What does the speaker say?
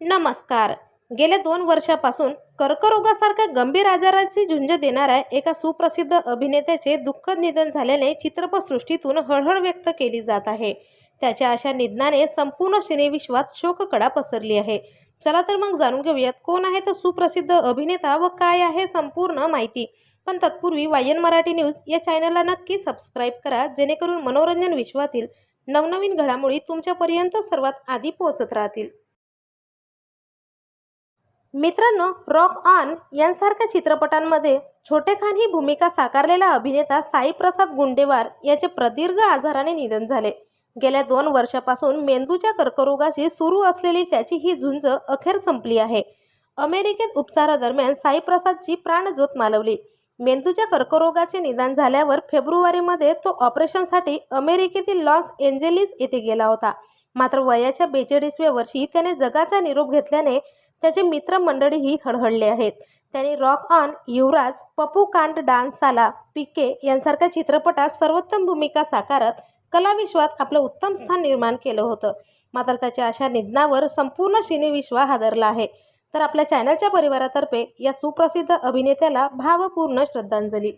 नमस्कार. गेल्या दोन वर्षापासून कर्करोगासारख्या गंभीर आजाराची झुंज देणाऱ्या एका सुप्रसिद्ध अभिनेत्याचे दुःखद निधन झाल्याने चित्रपटसृष्टीतून हळहळ व्यक्त केली जात आहे. त्याच्या अशा निधनाने संपूर्ण सिनेविश्वात शोककडा पसरली आहे. चला तर मग जाणून घेऊयात कोण आहे तो सुप्रसिद्ध अभिनेता व काय आहे संपूर्ण माहिती. पण तत्पूर्वी वायन मराठी न्यूज या चॅनलला नक्की सबस्क्राईब करा जेणेकरून मनोरंजन विश्वातील नवनवीन घडामोडी तुमच्यापर्यंत सर्वात आधी पोहोचत राहतील. मित्रांनो रॉक ऑन यांसारख्या चित्रपटांमध्ये छोटे खान ही भूमिका साकारलेला अभिनेता साईप्रसाद गुंडेवार याचे प्रदीर्घ आजाराने निधन झाले. गेल्या दोन वर्षापासून मेंदूच्या कर्करोगाशी सुरू असलेली त्याची ही झुंज अखेर संपली आहे. अमेरिकेत उपचारादरम्यान साईप्रसादची प्राणज्योत मालवली. मेंदूच्या कर्करोगाचे निदान झाल्यावर फेब्रुवारीमध्ये तो ऑपरेशनसाठी अमेरिकेतील लॉस एंजेलिस येथे गेला होता. मात्र वयाच्या बेचाळीसव्या वर्षी त्याने जगाचा निरोप घेतल्याने त्याचे मित्रमंडळीही हळहळले आहेत. त्यांनी रॉक ऑन युवराज पप्पू कांड डान्स साला पिके यांसारख्या चित्रपटात सर्वोत्तम भूमिका साकारत कलाविश्वात आपलं उत्तम स्थान निर्माण केलं होतं. मात्र त्याच्या अशा निधनावर संपूर्ण सिनेविश्व हादरला आहे. तर आपल्या चॅनलच्या परिवारातर्फे या सुप्रसिद्ध अभिनेत्याला भावपूर्ण श्रद्धांजली.